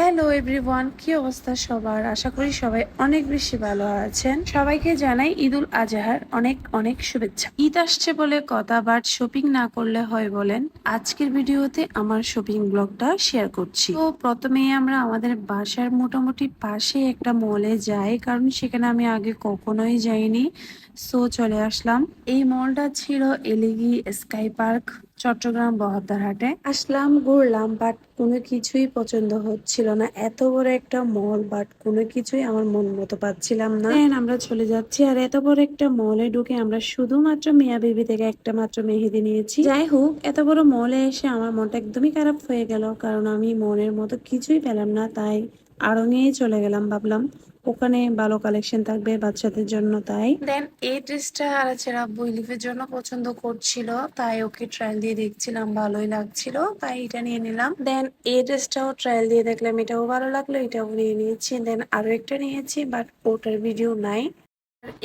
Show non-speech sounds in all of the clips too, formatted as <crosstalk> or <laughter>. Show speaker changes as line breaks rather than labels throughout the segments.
Hello everyone কি অবস্থা সবার? আশা করি সবাই অনেক বেশি ভালো আছেন। সবাইকে জানাই ঈদুল আজহার অনেক অনেক শুভেচ্ছা। ঈদ আসছে বলে কথা বাট শপিং না করলে হয় বলেন। আজকের ভিডিওতে আমার শপিং ব্লগটা শেয়ার করছি। তো প্রথমে আমরা আমাদের বাসার মোটামুটি পাশে একটা মলে যাই, কারণ সেখানে আমি আগে কখনোই যাইনি। সো চলে আসলাম। এই মলটা ছিল এলিগি স্কাই পার্ক। চট্টগ্রাম বহদ্দারহাটে আসলাম ঘুরলাম বাট কোনো কিছুই পছন্দ হচ্ছিল না। এত বড় একটা মল বাট কোনো কিছুই আমার মন মতো পাচ্ছিলাম না। আমরা চলে যাচ্ছি আর এত বড় একটা মলে ঢুকে আমরা শুধুমাত্র মিয়া বিবি থেকে একটা মাত্র মেহেদি নিয়েছি। যাই হোক এত বড় মলে এসে আমার মনটা একদমই খারাপ হয়ে গেল কারণ আমি মনের মতো কিছুই পেলাম না তাই আরও নিয়েই চলে গেলাম ভাবলাম ওখানে ভালো কালেকশন থাকবে বাচ্চাদের জন্য তাই। দেন এই ড্রেসটা আর আছে রাব্বু ইলিফের জন্য পছন্দ করছিল, তাই ওকে ট্রায়াল দিয়ে দেখছিলাম, ভালোই লাগছিল, তাই এটা নিয়ে নিলাম। দেন এই ড্রেসটাও ট্রায়াল দিয়ে দেখলাম, এটাও ভালো লাগল, এটাও নিয়ে নিয়েছি। দেন আরও একটা নিয়েছি বাট ওটার ভিডিও নাই।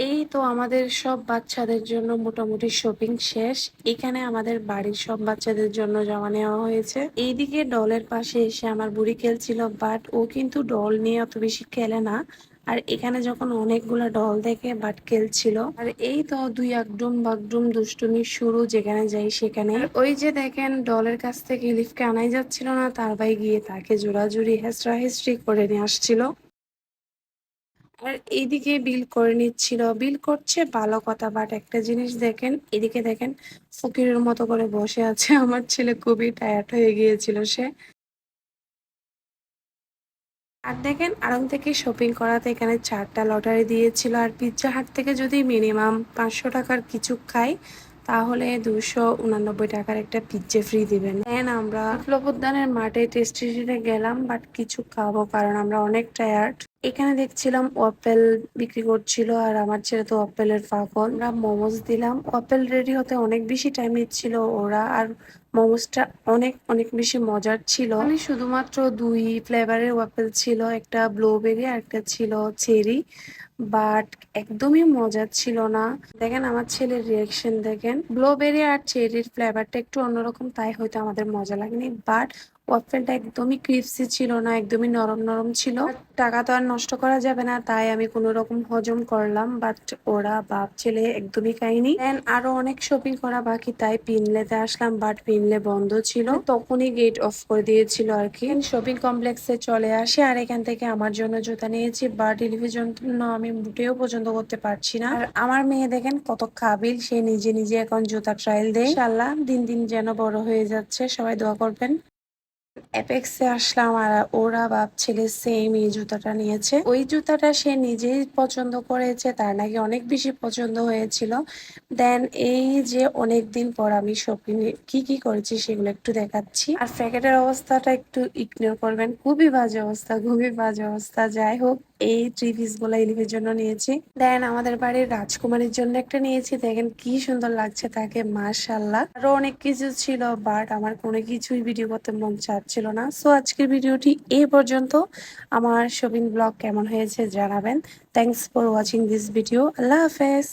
এই তো আমাদের সব বাচ্চাদের জন্য মোটামুটি শপিং শেষ। এখানে আমাদের বাড়ির সব বাচ্চাদের জন্য জমা নেওয়া হয়েছে। এইদিকে ডলের পাশে এসে আমার বুড়ি খেলছিল বাট ও কিন্তু ডল নিয়ে অত বেশি খেলে না। আর এখানে যখন অনেকগুলো ডল দেখে বাট খেলছিল। আর এই তো দুই একডুম বাগডুম দুষ্টুমি শুরু, যেখানে যাই সেখানে। ওই যে দেখেন, ডলের কাছ থেকে লিফকে আনাই যাচ্ছিল না, তার ভাই গিয়ে তাকে জোড়াজুড়ি হেসরা হেসরি করে নিয়ে আসছিল। আর এইদিকে বিল করে নিচ্ছিল বিল করছে, ভালো কথা বাট একটা জিনিস দেখেন, এদিকে দেখেন, ফকিরের মতো করে বসে আছে। <laughs> আমার ছেলে খুবই টায়ার্ড হয়ে গিয়েছিল সে। আর দেখেন, আড়ং থেকে শপিং করাতে এখানে চারটা লটারি দিয়েছিল, আর পিৎজা হাট থেকে যদি মিনিমাম পাঁচশো টাকার কিছু খাই, তাহলে দুশো উনানব্বই টাকার একটা পিজ্জা ফ্রি দিবেন। দেন আমরা বিপ্লবোদ্যানের মাঠে টেস্টিতে গেলাম বাট কিছু খাব, কারণ আমরা অনেক টায়ার্ড এখানে দেখছিলাম অপেল বিক্রি করছিল আর আমার ছেলে তো অপেলের ফাঁকন আমরা মোমোজ দিলাম। অপেল রেডি হতে অনেক বেশি টাইম নিচ্ছিল ওরা। আর মোমোসটা অনেক অনেক বেশি মজার ছিল। মানে শুধুমাত্র দুই ফ্লেভারের ওয়াপেল ছিল, একটা ব্লুবেরি আর একটা ছিল চেরি বাট একদমই মজার ছিল না। দেখেন আমার ছেলের রিয়াকশন দেখেন। ব্লুবেরি আর চেরির ফ্লেভারটা একটু অন্যরকম, তাই হয়তো আমাদের মজা লাগেনি বাট ওয়াফেলটা একদমই ক্রিপসি ছিল না, একদমই নরম নরম ছিল। টাকা তো আর নষ্ট করা যাবে না, তাই আমি কোনো রকম হজম করলাম বাট ওরা বাপ ছেলে একদমই খাইনি আরও অনেক শপিং করা বাকি, তাই পিনলেতে আসলাম বাট পিনলে বন্ধ ছিল। তখনই গেট অফ করে দিয়েছিল আর কি। শপিং কমপ্লেক্সে চলে আসে আর এখান থেকে আমার জন্য জুতা নিয়েছি বা ডেলিভারি জন্য আমি মোটেও পছন্দ করতে পারছি না। আর আমার মেয়ে দেখেন কত কাবিল সে নিজে নিজে এখন জুতা ট্রায়াল দেয়। আল্লাহ দিন দিন যেন বড় হয়ে যাচ্ছে সবাই দোয়া করবেন। অ্যাপেক্সে আসলাম আর ওরা বাপ ছেলে সেম এই জুতাটা নিয়েছে। ওই জুতাটা সে নিজেই পছন্দ করেছে, তার নাকি অনেক বেশি পছন্দ হয়েছিল। দেন এই যে অনেক দিন পর আমি শপিং কি কি করেছি সেগুলো একটু দেখাচ্ছি। আর প্যাকেটের অবস্থাটা একটু ইগনোর করবেন, খুবই বাজে অবস্থা, খুবই বাজে অবস্থা, যাই হোক। এই থ্রি পিসগুলা ইলিভের জন্য নিয়েছি। দেন আমাদের বাড়ির রাজকুমারীর জন্য একটা নিয়েছি। দেখেন কি সুন্দর লাগছে তাকে মাশাল্লাহ আরও অনেক কিছু ছিল বাট আমার কোনো কিছুই ভিডিও করতে মন চাচ্ছিল না। সো আজকের ভিডিওটি এই পর্যন্ত। আমার শপিং ব্লগ কেমন হয়েছে জানাবেন। Thanks for watching this video আল্লাহ হাফেজ।